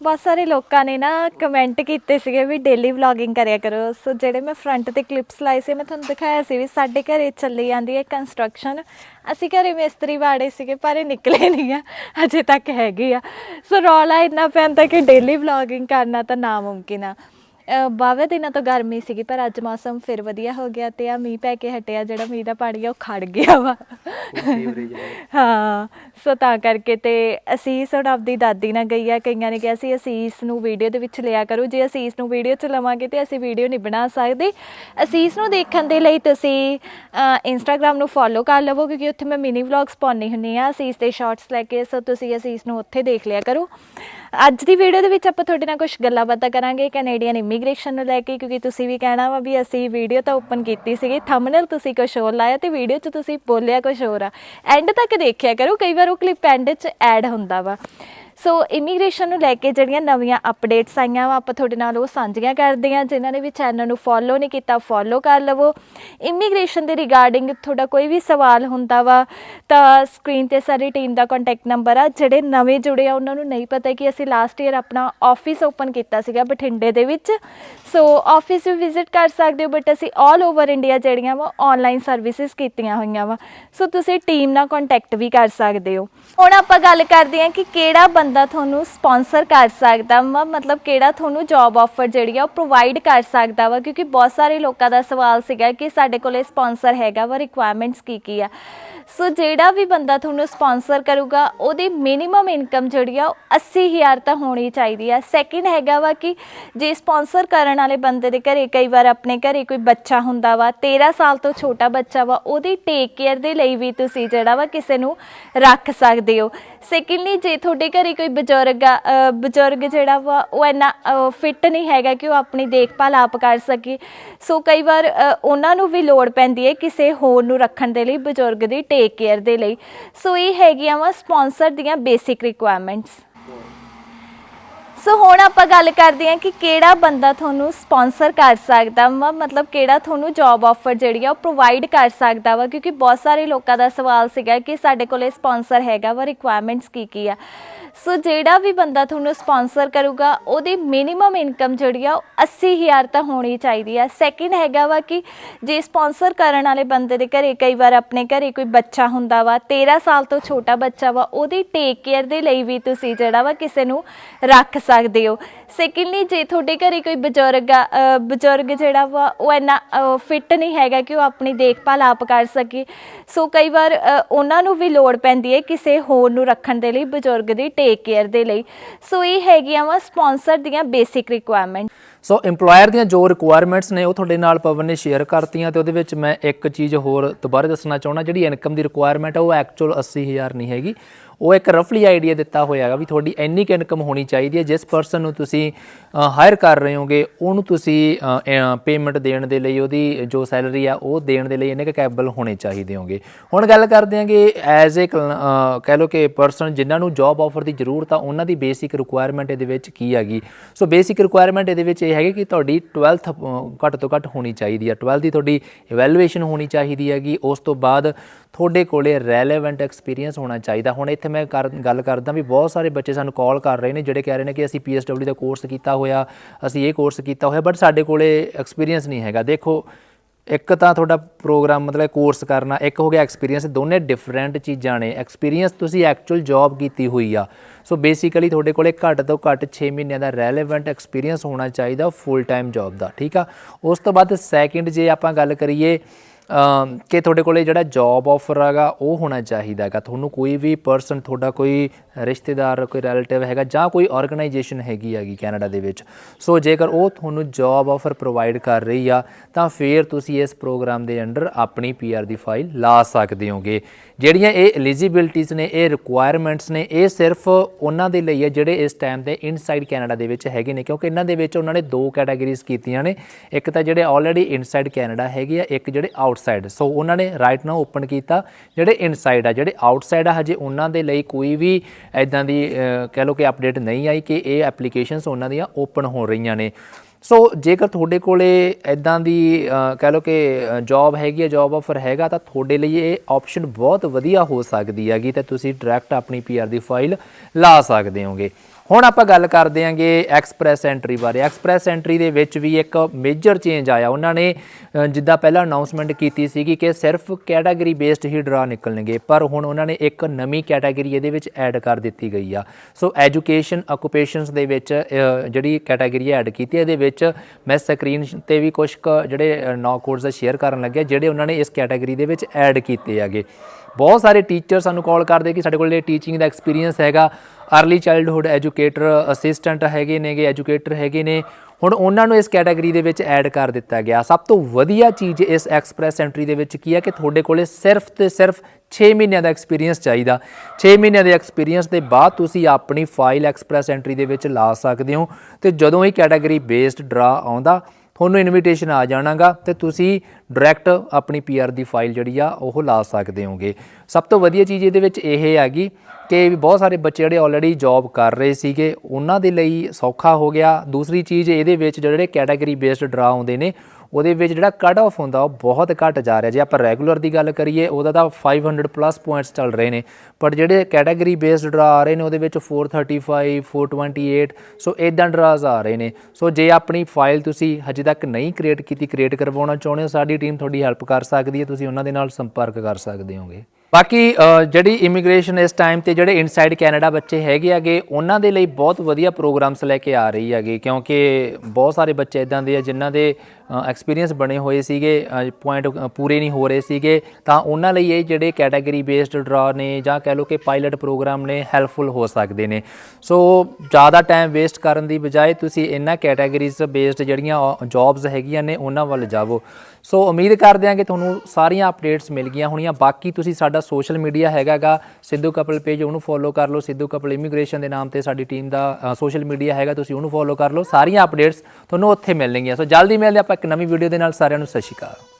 ਬਹੁਤ ਸਾਰੇ ਲੋਕਾਂ ਨੇ ਨਾ ਕਮੈਂਟ ਕੀਤੇ ਸੀਗੇ ਵੀ ਡੇਲੀ ਵਲੌਗਿੰਗ ਕਰਿਆ ਕਰੋ। ਸੋ ਜਿਹੜੇ ਮੈਂ ਫਰੰਟ ਤੇ ਕਲਿੱਪਸ ਲਾਏ ਸੀ, ਮੈਂ ਤੁਹਾਨੂੰ ਦਿਖਾਇਆ ਸੀ ਵੀ ਸਾਡੇ ਘਰੇ ਚੱਲੀ ਜਾਂਦੀ ਹੈ ਕੰਸਟਰਕਸ਼ਨ ਅਸੀਂ ਘਰੇ ਮਿਸਤਰੀ ਵਾੜੇ ਸੀਗੇ, ਪਰ ਇਹ ਨਿਕਲੇ ਨਹੀਂ ਆ ਅਜੇ ਤੱਕ ਹੈਗੇ ਆ। ਸੋ ਰੌਲਾ ਇੰਨਾ ਪੈਂਦਾ ਕਿ ਡੇਲੀ ਵਲੌਗਿੰਗ ਕਰਨਾ ਤਾਂ ਨਾ ਨਾਮੁਮਕਿਨ ਆ। ਬਾਵੇ ਦਿਨਾਂ ਤੋਂ ਗਰਮੀ ਸੀਗੀ, ਪਰ ਅੱਜ ਮੌਸਮ ਫਿਰ ਵਧੀਆ ਹੋ ਗਿਆ ਤੇ ਆ ਮੀਂਹ ਪੈ ਕੇ ਹਟਿਆ, ਜਿਹੜਾ ਮੀਂਹ ਦਾ ਪਾਣੀ ਆ ਉਹ ਖੜ ਗਿਆ ਵਾ। ਹਾਂ, ਸੋ ਤਾਂ ਕਰਕੇ ਤੇ ਅਸੀਸ ਹੁਣ ਆਪਦੀ ਦਾਦੀ ਨਾਲ ਗਈ ਆ, ਕਈਆਂ ਨੇ ਕਿਹਾ ਸੀ ਅਸੀਸ ਨੂੰ ਵੀਡੀਓ ਦੇ ਵਿੱਚ ਲਿਆ ਕਰੋ, ਜੇ ਅਸੀਸ ਨੂੰ ਵੀਡੀਓ 'ਚ ਲਵਾਂਗੇ ਤੇ ਅਸੀਂ ਵੀਡੀਓ ਨਹੀਂ ਬਣਾ ਸਕਦੇ। ਅਸੀਸ ਨੂੰ ਦੇਖਣ ਦੇ ਲਈ ਤੁਸੀਂ ਇੰਸਟਾਗ੍ਰam ਨੂੰ ਫੋਲੋ ਕਰ ਲਵੋ, ਕਿਉਂਕਿ ਉੱਥੇ ਮੈਂ ਮਿਨੀ ਵਲੌਗਸ ਪਾਉਣੀ ਹੁੰਨੀ ਆ ਅਸੀਸ ਦੇ ਸ਼ਾਰਟਸ ਲੈ ਕੇ, ਸੋ ਤੁਸੀਂ ਅਸੀਸ ਨੂੰ ਉੱਥੇ ਦੇਖ ਲਿਆ ਕਰੋ। ਅੱਜ ਦੀ ਵੀਡੀਓ ਦੇ ਵਿੱਚ ਆਪਾਂ ਤੁਹਾਡੇ ਨਾਲ ਕੁਝ ਗੱਲਾਂ ਬਾਤਾਂ ਕਰਾਂਗੇ ਕੈਨੇਡੀਅਨ ਇਮੀਗ੍ਰੇਸ਼ਨ ਨੂੰ ਲੈ ਕੇ, ਕਿਉਂਕਿ ਤੁਸੀਂ ਵੀ ਕਹਿਣਾ ਵਾ ਵੀ ਅਸੀਂ ਵੀਡੀਓ ਤਾਂ ਓਪਨ ਕੀਤੀ ਸੀਗੀ ਥੰਬਨੇਲ ਤੁਸੀਂ ਕੁਝ ਹੋਰ ਲਾਇਆ ਤੇ ਵੀਡੀਓ 'ਚ ਤੁਸੀਂ ਬੋਲਿਆ ਕੁਝ ਹੋਰ ਆ। ਐਂਡ ਤੱਕ ਦੇਖਿਆ ਕਰੋ, ਕਈ ਵਾਰ ਉਹ ਕਲਿੱਪ ਐਂਡ 'ਚ ਐਡ ਹੁੰਦਾ ਵਾ। ਸੋ ਇਮੀਗ੍ਰੇਸ਼ਨ ਨੂੰ ਲੈ ਕੇ ਜਿਹੜੀਆਂ ਨਵੀਆਂ ਅਪਡੇਟਸ ਆਈਆਂ ਵਾ, ਆਪਾਂ ਤੁਹਾਡੇ ਨਾਲ ਉਹ ਸਾਂਝੀਆਂ ਕਰਦੇ ਹਾਂ, ਜਿਨ੍ਹਾਂ ਨੇ ਵੀ ਚੈਨਲ ਨੂੰ ਫੋਲੋ ਨਹੀਂ ਕੀਤਾ ਫੋਲੋ ਕਰ ਲਵੋ। ਇਮੀਗ੍ਰੇਸ਼ਨ ਦੇ ਰਿਗਾਰਡਿੰਗ ਤੁਹਾਡਾ ਕੋਈ ਵੀ ਸਵਾਲ ਹੁੰਦਾ ਵਾ, ਤਾਂ ਸਕਰੀਨ ਤੇ ਸਾਰੀ ਟੀਮ ਦਾ ਕੰਟੈਕਟ ਨੰਬਰ ਆ, ਜਿਹੜੇ ਨਵੇਂ ਜੁੜੇ ਆ, ਉਹਨਾਂ ਨੂੰ ਨਹੀਂ ਪਤਾ ਕਿ ਅਸੀਂ ਲਾਸਟ ਈਅਰ ਆਪਣਾ ਆਫਿਸ ਓਪਨ ਕੀਤਾ ਸੀਗਾ ਬਠਿੰਡੇ ਦੇ ਵਿੱਚ। ਸੋ ਆਫਿਸ ਵੀ ਵਿਜ਼ਿਟ ਕਰ ਸਕਦੇ ਹੋ ਬਟ ਅਸੀਂ 올 ਓਵਰ ਇੰਡੀਆ ਜਿਹੜੀਆਂ ਵਾ ਆਨਲਾਈਨ ਸਰਵਿਸਿਜ਼ ਕੀਤੀਆਂ ਹੋਈਆਂ ਵਾ। ਸੋ ਤੁਸੀਂ ਟੀਮ ਨਾਲ ਕੰਟੈਕਟ ਵੀ ਕਰ ਸਕਦੇ ਹੋ। ਹੁਣ ਆਪਾਂ ਗੱਲ ਕਰਦੇ ਹਾਂ ਕਿ ਕਿਹੜਾ ਬੰਦਾ ਤੁਹਾਨੂੰ ਸਪਾਂਸਰ ਕਰ ਸਕਦਾ ਵਾ, ਮਤਲਬ ਕਿਹੜਾ ਤੁਹਾਨੂੰ ਜੌਬ ਆਫਰ ਜਿਹੜੀ ਆ ਉਹ ਪ੍ਰੋਵਾਈਡ ਕਰ ਸਕਦਾ ਵਾ, ਕਿਉਂਕਿ ਬਹੁਤ ਸਾਰੇ ਲੋਕਾਂ ਦਾ ਸਵਾਲ ਸੀਗਾ ਕਿ ਸਾਡੇ ਕੋਲੇ ਸਪਾਂਸਰ ਹੈਗਾ ਵਾ ਰਿਕੁਆਇਰਮੈਂਟਸ ਕੀ ਕੀ ਆ। ਸੋ ਜਿਹੜਾ ਵੀ ਬੰਦਾ ਤੁਹਾਨੂੰ ਸਪਾਂਸਰ ਕਰੂਗਾ, ਉਹਦੀ ਮਿਨੀਮਮ ਇਨਕਮ ਜਿਹੜੀ ਆ, ਉਹ 80000 ਤਾਂ ਹੋਣੀ ਚਾਹੀਦੀ ਆ। ਸੈਕਿੰਡ ਹੈਗਾ ਵਾ ਕਿ ਜੇ ਸਪਾਂਸਰ ਕਰਨ ਵਾਲੇ ਬੰਦੇ ਦੇ ਘਰੇ ਕਈ ਵਾਰ ਆਪਣੇ ਘਰੇ ਕੋਈ ਬੱਚਾ ਹੁੰਦਾ ਵਾ 13 ਸਾਲ ਤੋਂ ਛੋਟਾ ਬੱਚਾ ਵਾ, ਉਹਦੀ ਟੇਕ ਕੇਅਰ ਦੇ ਲਈ ਵੀ ਤੁਸੀਂ ਜਿਹੜਾ ਵਾ ਕਿਸੇ ਨੂੰ ਰੱਖ ਸਕਦੇ ਹੋ। ਸੈਕਿੰਡਲੀ ਜੇ ਤੁਹਾਡੇ ਘਰੇ ਕੋਈ ਬਜ਼ੁਰਗ ਆ ਅ, ਬਜ਼ੁਰਗ ਜਿਹੜਾ ਵਾ ਉਹ ਇੰਨਾ ਫਿੱਟ ਨਹੀਂ ਹੈਗਾ ਕਿ ਉਹ ਆਪਣੀ ਦੇਖਭਾਲ ਆਪ ਕਰ ਸਕੇ। ਸੋ ਕਈ ਵਾਰ ਅ, ਉਹਨਾਂ ਨੂੰ ਵੀ ਲੋੜ ਪੈਂਦੀ ਹੈ ਕਿਸੇ ਹੋਰ ਨੂੰ ਰੱਖਣ ਦੇ ਲਈ ਬਜ਼ੁਰਗ ਦੀ ਟੇਕ ਕੇਅਰ ਦੇ ਲਈ। ਸੋ ਇਹ ਹੈਗੀਆਂ ਵਾ ਸਪਾਂਸਰ ਦੀਆਂ ਬੇਸਿਕ ਰਿਕੁਆਇਰਮੈਂਟਸ ਸੋ ਹੁਣ ਆਪਾਂ ਗੱਲ ਕਰਦੇ ਹਾਂ ਕਿ ਕਿਹੜਾ ਬੰਦਾ ਤੁਹਾਨੂੰ ਸਪਾਂਸਰ ਕਰ ਸਕਦਾ ਵਾ, ਮਤਲਬ ਕਿਹੜਾ ਤੁਹਾਨੂੰ ਜੌਬ ਆਫਰ ਜਿਹੜੀ ਆ ਉਹ ਪ੍ਰੋਵਾਈਡ ਕਰ ਸਕਦਾ ਵਾ, ਕਿਉਂਕਿ ਬਹੁਤ ਸਾਰੇ ਲੋਕਾਂ ਦਾ ਸਵਾਲ ਸੀਗਾ ਕਿ ਸਾਡੇ ਕੋਲੇ ਸਪਾਂਸਰ ਹੈਗਾ ਵਾ ਰਿਕੁਆਇਰਮੈਂਟਸ ਕੀ ਕੀ ਆ। ਸੋ ਜਿਹੜਾ ਵੀ ਬੰਦਾ ਤੁਹਾਨੂੰ ਸਪਾਂਸਰ ਕਰੂਗਾ, ਉਹਦੀ ਮਿਨੀਮਮ ਇਨਕਮ ਜਿਹੜੀ ਆ, ਉਹ 80000 ਤਾਂ ਹੋਣੀ ਚਾਹੀਦੀ ਆ। ਸੈਕਿੰਡ ਹੈਗਾ ਵਾ ਕਿ ਜੇ ਸਪਾਂਸਰ ਕਰਨ ਵਾਲੇ ਬੰਦੇ ਦੇ ਘਰੇ ਕਈ ਵਾਰ ਆਪਣੇ ਘਰੇ ਕੋਈ ਬੱਚਾ ਹੁੰਦਾ ਵਾ 13 ਸਾਲ ਤੋਂ ਛੋਟਾ ਬੱਚਾ ਵਾ, ਉਹਦੀ ਟੇਕ ਕੇਅਰ ਦੇ ਲਈ ਵੀ ਤੁਸੀਂ ਜਿਹੜਾ ਵਾ ਕਿਸੇ ਨੂੰ ਰੱਖ ਸਕਦੇ ਹੋ। ਸੈਕਿੰਡਲੀ ਜੇ ਤੁਹਾਡੇ ਘਰੇ ਕੋਈ ਬਜ਼ੁਰਗ ਆ ਅ, ਬਜ਼ੁਰਗ ਜਿਹੜਾ ਵਾ ਉਹ ਇੰਨਾ ਫਿੱਟ ਨਹੀਂ ਹੈਗਾ ਕਿ ਉਹ ਆਪਣੀ ਦੇਖਭਾਲ ਆਪ ਕਰ ਸਕੇ। ਸੋ ਕਈ ਵਾਰ ਅ, ਉਹਨਾਂ ਨੂੰ ਵੀ ਲੋੜ ਪੈਂਦੀ ਹੈ ਕਿਸੇ ਹੋਰ ਨੂੰ ਰੱਖਣ ਦੇ ਲਈ ਬਜ਼ੁਰਗ ਦੀ ਟੇਕ ਕੇਅਰ ਦੇ ਲਈ। ਸੋ ਇਹ ਹੈਗੀਆਂ ਵਾ ਸਪਾਂਸਰ ਦੀਆਂ ਬੇਸਿਕ ਰਿਕੁਆਇਰਮੈਂਟ ਸੋ EMPLOYER ਦੀਆਂ ਜੋ ਰਿਕੁਆਇਰਮੈਂਟਸ ਨੇ ਉਹ ਤੁਹਾਡੇ ਨਾਲ ਪਵਨ ਨੇ ਸ਼ੇਅਰ ਕਰਤੀਆਂ ਤੇ ਉਹਦੇ ਵਿੱਚ ਮੈਂ ਇੱਕ ਚੀਜ਼ ਹੋਰ ਦੁਬਾਰਾ ਦੱਸਣਾ ਚਾਹੁੰਦਾ ਜਿਹੜੀ ਇਨਕਮ ਦੀ ਰਿਕੁਆਇਰਮੈਂਟ ਆ ਉਹ ਐਕਚੁਅਲ 80000 ਨਹੀਂ ਹੈਗੀ। ਉਹ ਇੱਕ ਰਫਲੀ ਆਈਡੀਆ ਦਿੱਤਾ ਹੋਇਆ ਹੈਗਾ ਵੀ ਤੁਹਾਡੀ ਇੰਨੀ ਕੁ ਇਨਕਮ ਹੋਣੀ ਚਾਹੀਦੀ ਹੈ, ਜਿਸ ਪਰਸਨ ਨੂੰ ਤੁਸੀਂ ਹਾਇਰ ਕਰ ਰਹੇ ਹੋਗੇ, ਉਹਨੂੰ ਤੁਸੀਂ ਪੇਮੈਂਟ ਦੇਣ ਦੇ ਲਈ ਉਹਦੀ ਜੋ ਸੈਲਰੀ ਆ, ਉਹ ਦੇਣ ਦੇ ਲਈ ਇੰਨੇ ਕੁ ਕੈਪੇਬਲ ਹੋਣੇ ਚਾਹੀਦੇ ਹੋਗੇ। ਹੁਣ ਗੱਲ ਕਰਦੇ ਹਾਂਗੇ ਐਜ਼ ਏ ਕਹਿ ਲਓ ਕਿ ਪਰਸਨ ਜਿਨ੍ਹਾਂ ਨੂੰ ਜੌਬ ਆਫਰ ਦੀ ਜ਼ਰੂਰਤ ਆ, ਉਹਨਾਂ ਦੀ ਬੇਸਿਕ ਰਿਕੁਆਇਰਮੈਂਟ ਇਹਦੇ ਵਿੱਚ ਕੀ ਹੈਗੀ? ਸੋ ਬੇਸਿਕ ਰਿਕੁਆਇਰਮੈਂਟ ਇਹਦੇ ਵਿੱਚ ਇਹ ਹੈਗੀ ਕਿ ਤੁਹਾਡੀ 12th ਘੱਟ ਤੋਂ ਘੱਟ ਹੋਣੀ ਚਾਹੀਦੀ ਆ। 12th ਦੀ ਤੁਹਾਡੀ ਇਵੈਲੂਏਸ਼ਨ ਹੋਣੀ ਚਾਹੀਦੀ ਹੈਗੀ। ਉਸ ਤੋਂ ਬਾਅਦ ਤੁਹਾਡੇ ਕੋਲੇ ਰੈਲੇਵੈਂਟ ਐਕਸਪੀਰੀਅੰਸ ਹੋਣਾ ਚਾਹੀਦਾ। ਹੁਣ ਇੱਥੇ ਇੱਥੇ ਮੈਂ ਕਰ- ਗੱਲ ਕਰਦਾ ਵੀ ਬਹੁਤ ਸਾਰੇ ਬੱਚੇ ਸਾਨੂੰ ਕਾਲ ਕਰ ਰਹੇ ਨੇ, ਜਿਹੜੇ ਕਹਿ ਰਹੇ ਨੇ ਕਿ ਅਸੀਂ PSW ਦਾ ਕੋਰਸ ਕੀਤਾ ਹੋਇਆ, ਅਸੀਂ ਇਹ ਕੋਰਸ ਕੀਤਾ ਹੋਇਆ ਬਟ ਸਾਡੇ ਕੋਲੇ ਐਕਸਪੀਰੀਅੰਸ ਨਹੀਂ ਹੈਗਾ। ਦੇਖੋ, ਇੱਕ ਤਾਂ ਤੁਹਾਡਾ ਪ੍ਰੋਗਰਾਮ ਮਤਲਬ ਕੋਰਸ ਕਰਨਾ, ਇੱਕ ਹੋ ਗਿਆ ਐਕਸਪੀਰੀਅੰਸ ਦੋਨੇ ਡਿਫਰੈਂਟ ਚੀਜ਼ਾਂ ਨੇ। ਐਕਸਪੀਰੀਅੰਸ ਤੁਸੀਂ ਐਕਚੁਅਲ ਜੌਬ ਕੀਤੀ ਹੋਈ ਆ। ਸੋ ਬੇਸਿਕਲੀ ਤੁਹਾਡੇ ਕੋਲੇ ਘੱਟ ਤੋਂ ਘੱਟ 6 ਮਹੀਨਿਆਂ ਦਾ ਰੈਲੇਵੈਂਟ ਐਕਸਪੀਰੀਅੰਸ ਹੋਣਾ ਚਾਹੀਦਾ ਫੁੱਲ ਟਾਈਮ ਜੌਬ ਦਾ, ਠੀਕ ਆ? ਉਸ ਤੋਂ ਬਾਅਦ ਸੈਕਿੰਡ ਜੇ ਆਪਾਂ ਗੱਲ ਕਰੀਏ ਕਿ ਤੁਹਾਡੇ ਕੋਲੇ ਜਿਹੜਾ ਜੌਬ ਆਫਰ ਹੈਗਾ, ਉਹ ਹੋਣਾ ਚਾਹੀਦਾ ਹੈਗਾ। ਤੁਹਾਨੂੰ ਕੋਈ ਵੀ ਪਰਸਨ ਤੁਹਾਡਾ ਕੋਈ ਰਿਸ਼ਤੇਦਾਰ, ਕੋਈ ਰਿਲੇਟਿਵ ਹੈਗਾ ਜਾਂ ਕੋਈ ਆਰਗੇਨਾਈਜੇਸ਼ਨ ਹੈਗੀ ਹੈਗੀ ਕੈਨੇਡਾ ਦੇ ਵਿੱਚ। ਸੋ ਜੇਕਰ ਉਹ ਤੁਹਾਨੂੰ ਜੌਬ ਆਫਰ ਪ੍ਰੋਵਾਈਡ ਕਰ ਰਹੀ ਆ, ਤਾਂ ਫਿਰ ਤੁਸੀਂ ਇਸ ਪ੍ਰੋਗਰਾਮ ਦੇ ਅੰਡਰ ਆਪਣੀ ਪੀਆਰ ਦੀ ਫਾਈਲ ਲਾ ਸਕਦੇ ਹੋਗੇ। ਜਿਹੜੀਆਂ ਇਹ ਐਲੀਜੀਬਿਲਟੀਆਂ ਨੇ, ਇਹ ਰਿਕੁਆਇਰਮੈਂਟਸ ਨੇ, ਇਹ ਸਿਰਫ ਉਹਨਾਂ ਦੇ ਲਈ ਹੈ ਜਿਹੜੇ ਇਸ ਟਾਈਮ ਤੇ ਇਨਸਾਈਡ ਕੈਨੇਡਾ ਦੇ ਵਿੱਚ ਹੈਗੇ ਨੇ। ਕਿਉਂਕਿ ਇਹਨਾਂ ਦੇ ਵਿੱਚ ਉਹਨਾਂ ਨੇ ਦੋ ਕੈਟਾਗਰੀਜ਼ ਕੀਤੀਆਂ ਨੇ। ਇੱਕ ਤਾਂ ਜਿਹੜੇ ਆਲਰੇਡੀ ਇਨਸਾਈਡ ਕੈਨੇਡਾ ਹੈਗੇ ਆ, ਇੱਕ ਜਿਹੜੇ ਆਊਟ ਆਊਟਸਾਈਡ ਸੋ ਉਹਨਾਂ ਨੇ ਰਾਈਟ ਨਾਓ ਓਪਨ ਕੀਤਾ, ਜਿਹੜੇ ਇਨਸਾਈਡ ਆ, ਜਿਹੜੇ ਆਊਟਸਾਈਡ ਆ, ਹਜੇ ਉਹਨਾਂ ਦੇ ਲਈ ਕੋਈ ਵੀ ਐਦਾਂ ਦੀ ਕਹਿ ਲਓ ਕਿ ਅਪਡੇਟ ਨਹੀਂ ਆਈ ਕਿ ਇਹ ਐਪਲੀਕੇਸ਼ਨਸ ਉਹਨਾਂ ਦੀਆਂ ਓਪਨ ਹੋ ਰਹੀਆਂ ਨੇ। ਸੋ ਜੇਕਰ ਤੁਹਾਡੇ ਕੋਲੇ ਇਦਾਂ ਦੀ ਕਹਿ ਲਓ ਕਿ ਜੌਬ ਹੈਗੀ ਹੈ ਜੌਬ ਆਫਰ ਹੈਗਾ, ਤਾਂ ਤੁਹਾਡੇ ਲਈ ਇਹ ਆਪਸ਼ਨ ਬਹੁਤ ਵਧੀਆ ਹੋ ਸਕਦੀ ਹੈਗੀ ਤਾਂ ਤੁਸੀਂ ਡਾਇਰੈਕਟ ਆਪਣੀ ਪੀਆਰ ਦੀ ਫਾਈਲ ਲਾ ਸਕਦੇ ਹੋਗੇ। ਹੁਣ ਆਪਾਂ ਗੱਲ ਕਰਦੇ ਆਂਗੇ ਐਕਸਪ੍ਰੈਸ ਐਂਟਰੀ ਬਾਰੇ। ਐਕਸਪ੍ਰੈਸ ਐਂਟਰੀ ਦੇ ਵਿੱਚ ਵੀ ਇੱਕ ਮੇਜਰ ਚੇਂਜ ਆਇਆ। ਉਹਨਾਂ ਨੇ ਜਿੱਦਾਂ ਪਹਿਲਾਂ ਅਨਾਉਂਸਮੈਂਟ ਕੀਤੀ ਸੀਗੀ ਕਿ ਸਿਰਫ ਕੈਟਾਗਰੀ ਬੇਸਡ ਹੀ ਡਰਾ ਨਿਕਲਣਗੇ, ਪਰ ਹੁਣ ਉਹਨਾਂ ਨੇ ਇੱਕ ਨਵੀਂ ਕੈਟਾਗਰੀ ਇਹਦੇ ਵਿੱਚ ਐਡ ਕਰ ਦਿੱਤੀ ਗਈ ਆ। ਸੋ ਐਜੂਕੇਸ਼ਨ ਆਕੂਪੇਸ਼ਨਸ ਦੇ ਵਿੱਚ ਜਿਹੜੀ ਕੈਟਾਗਰੀ ਐਡ ਕੀਤੀ, ਇਹਦੇ ਵਿੱਚ ਮੈਂ ਸਕਰੀਨ ਤੇ ਵੀ ਕੁਝ ਕੁ ਜਿਹੜੇ ਨੌ ਕੋਰਸ ਸ਼ੇਅਰ ਕਰਨ ਲੱਗਿਆ ਜਿਹੜੇ ਉਹਨਾਂ ਨੇ ਇਸ ਕੈਟਾਗਰੀ ਦੇ ਵਿੱਚ ਐਡ ਕੀਤੇ ਹੈਗੇ। ਬਹੁਤ ਸਾਰੇ ਟੀਚਰ ਸਾਨੂੰ ਕਾਲ ਕਰਦੇ ਕਿ ਸਾਡੇ ਕੋਲ ਇਹ ਟੀਚਿੰਗ ਦਾ ਐਕਸਪੀਰੀਅੰਸ ਹੈਗਾ। ਅਰਲੀ ਚਾਈਲਡਹੁੱਡ ਐਜੂਕੇਟਰ ਅਸਿਸਟੈਂਟ ਹੈਗੇ ਨੇਗੇ ਐਜੂਕੇਟਰ ਹੈਗੇ ਨੇ। ਹੁਣ ਉਹਨਾਂ ਨੂੰ ਇਸ ਕੈਟਾਗਰੀ ਦੇ ਵਿੱਚ ਐਡ ਕਰ ਦਿੱਤਾ ਗਿਆ। ਸਭ ਤੋਂ ਵਧੀਆ ਚੀਜ਼ ਇਸ ਐਕਸਪ੍ਰੈਸ ਐਂਟਰੀ ਦੇ ਵਿੱਚ ਕੀ ਹੈ ਕਿ ਤੁਹਾਡੇ ਕੋਲੇ ਸਿਰਫ ਤੇ ਸਿਰਫ 6 ਮਹੀਨਿਆਂ ਦਾ ਐਕਸਪੀਰੀਅੰਸ ਚਾਹੀਦਾ। 6 ਮਹੀਨਿਆਂ ਦੇ ਐਕਸਪੀਰੀਅੰਸ ਦੇ ਬਾਅਦ ਤੁਸੀਂ ਆਪਣੀ ਫਾਈਲ ਐਕਸਪ੍ਰੈਸ ਐਂਟਰੀ ਦੇ ਵਿੱਚ ਲਾ ਸਕਦੇ ਹੋ। ਤੇ ਜਦੋਂ ਹੀ ਕੈਟਾਗਰੀ ਬੇਸਡ ਡਰਾ ਆਉਂਦਾ ਤੁਹਾਨੂੰ ਇਨਵੀਟੇਸ਼ਨ ਆ ਜਾਣਾਗਾ ਤੇ ਤੁਸੀਂ ਡਾਇਰੈਕਟ ਆਪਣੀ ਪੀਆਰ ਦੀ ਫਾਈਲ ਜਿਹੜੀ ਆ, ਉਹ ਲਾ ਸਕਦੇ ਹੋਗੇ। ਸਭ ਤੋਂ ਵਧੀਆ ਚੀਜ਼ ਇਹਦੇ ਵਿੱਚ ਇਹ ਹੈਗੀ ਕਿ ਵੀ ਬਹੁਤ ਸਾਰੇ ਬੱਚੇ ਜਿਹੜੇ ਆਲਰੇਡੀ ਜੌਬ ਕਰ ਰਹੇ ਸੀਗੇ, ਉਹਨਾਂ ਦੇ ਲਈ ਸੌਖਾ ਹੋ ਗਿਆ। ਦੂਸਰੀ ਚੀਜ਼ ਇਹਦੇ ਵਿੱਚ ਜਿਹੜੇ ਕੈਟਾਗਰੀ ਬੇਸਡ ਡਰਾ ਆਉਂਦੇ ਨੇ ਉਹਦੇ ਵਿੱਚ ਜਿਹੜਾ ਕੱਟ ਆਫ ਹੁੰਦਾ, ਉਹ ਬਹੁਤ ਘੱਟ ਜਾ ਰਿਹਾ। ਜੇ ਆਪਾਂ ਰੈਗੂਲਰ ਦੀ ਗੱਲ ਕਰੀਏ, ਉਹਦਾ ਤਾਂ 500 ਪਲੱਸ ਪੁਆਇੰਟਸ ਚੱਲ ਰਹੇ ਨੇ। ਪਰ ਜਿਹੜੇ ਕੈਟਾਗਰੀ ਬੇਸਡ ਡਰਾ ਆ ਰਹੇ ਨੇ, ਉਹਦੇ ਵਿੱਚ 435 428 ਸੋ ਇਦਾਂ ਡਰਾਜ਼ ਆ ਰਹੇ ਨੇ। ਸੋ ਜੇ ਆਪਣੀ ਫਾਈਲ ਤੁਸੀਂ ਹਜੇ ਤੱਕ ਨਹੀਂ ਕ੍ਰੀਏਟ ਕੀਤੀ ਕ੍ਰੀਏਟ ਕਰਵਾਉਣਾ ਚਾਹੁੰਦੇ ਹੋ, ਸਾਡੀ ਟੀਮ ਤੁਹਾਡੀ ਹੈਲਪ ਕਰ ਸਕਦੀ ਹੈ, ਤੁਸੀਂ ਉਹਨਾਂ ਦੇ ਨਾਲ ਸੰਪਰਕ ਕਰ ਸਕਦੇ ਹੋਗੇ। ਬਾਕੀ ਜਿਹੜੀ ਇਮੀਗ੍ਰੇਸ਼ਨ ਇਸ ਟਾਈਮ ਤੇ ਜਿਹੜੇ ਇਨਸਾਈਡ ਕੈਨੇਡਾ ਬੱਚੇ ਹੈਗੇ ਆਗੇ ਉਹਨਾਂ ਦੇ ਲਈ ਬਹੁਤ ਵਧੀਆ ਪ੍ਰੋਗਰਾਮਸ ਲੈ ਕੇ ਆ ਰਹੀ ਹੈਗੇ, ਕਿਉਂਕਿ ਬਹੁਤ ਸਾਰੇ ਬੱਚੇ ਇਦਾਂ ਦੇ ਆ, ਜਿਨ੍ਹਾਂ ਦੇ ਐਕਸਪੀਰੀਅੰਸ ਬਣੇ ਹੋਏ ਸੀਗੇ ਪੁਆਇੰਟ ਪੂਰੇ ਨਹੀਂ ਹੋ ਰਹੇ ਸੀਗੇ, ਤਾਂ ਉਹਨਾਂ ਲਈ ਇਹ ਜਿਹੜੇ ਕੈਟਾਗਰੀ ਬੇਸਡ ਡਰਾ ਨੇ ਜਾਂ ਕਹਿ ਲਓ ਕਿ ਪਾਇਲਟ ਪ੍ਰੋਗਰਾਮ ਨੇ ਹੈਲਪਫੁਲ ਹੋ ਸਕਦੇ ਨੇ। ਸੋ ਜ਼ਿਆਦਾ ਟਾਈਮ ਵੇਸਟ ਕਰਨ ਦੀ ਬਜਾਏ ਤੁਸੀਂ ਇਹਨਾਂ ਕੈਟਾਗਰੀਜ਼ ਬੇਸਡ ਜਿਹੜੀਆਂ ਜੌਬਸ ਹੈਗੀਆਂ ਨੇ, ਉਹਨਾਂ ਵੱਲ ਜਾਵੋ। ਸੋ ਉਮੀਦ ਕਰਦੇ ਹਾਂ ਕਿ ਤੁਹਾਨੂੰ ਸਾਰੀਆਂ ਅਪਡੇਟਸ ਮਿਲ ਗਈਆਂ ਹੋਣੀਆਂ। ਬਾਕੀ ਤੁਸੀਂ ਸਾਡਾ ਸੋਸ਼ਲ ਮੀਡੀਆ ਹੈਗਾਗਾ, ਸਿੱਧੂ ਕਪਲ ਪੇਜ ਉਹਨੂੰ ਫੋਲੋ ਕਰ ਲਓ। ਸਿੱਧੂ ਕਪਲ ਇਮੀਗ੍ਰੇਸ਼ਨ ਦੇ ਨਾਮ ਤੇ ਸਾਡੀ ਟੀਮ ਦਾ ਸੋਸ਼ਲ ਮੀਡੀਆ ਹੈਗਾ, ਤੁਸੀਂ ਉਹਨੂੰ ਫੋਲੋ ਕਰ ਲਓ। ਸਾਰੀਆਂ ਅਪਡੇਟਸ ਤੁਹਾਨੂੰ ਉੱਥੇ ਮਿਲਣਗੀਆਂ। ਸੋ ਜਲਦੀ ਮਿਲਦੇ ਆਪਾਂ ਇੱਕ ਨਵੀਂ ਵੀਡੀਓ ਦੇ ਨਾਲ ਸਾਰਿਆਂ ਨੂੰ ਸਤਿ ਸ਼੍ਰੀ ਅਕਾਲ।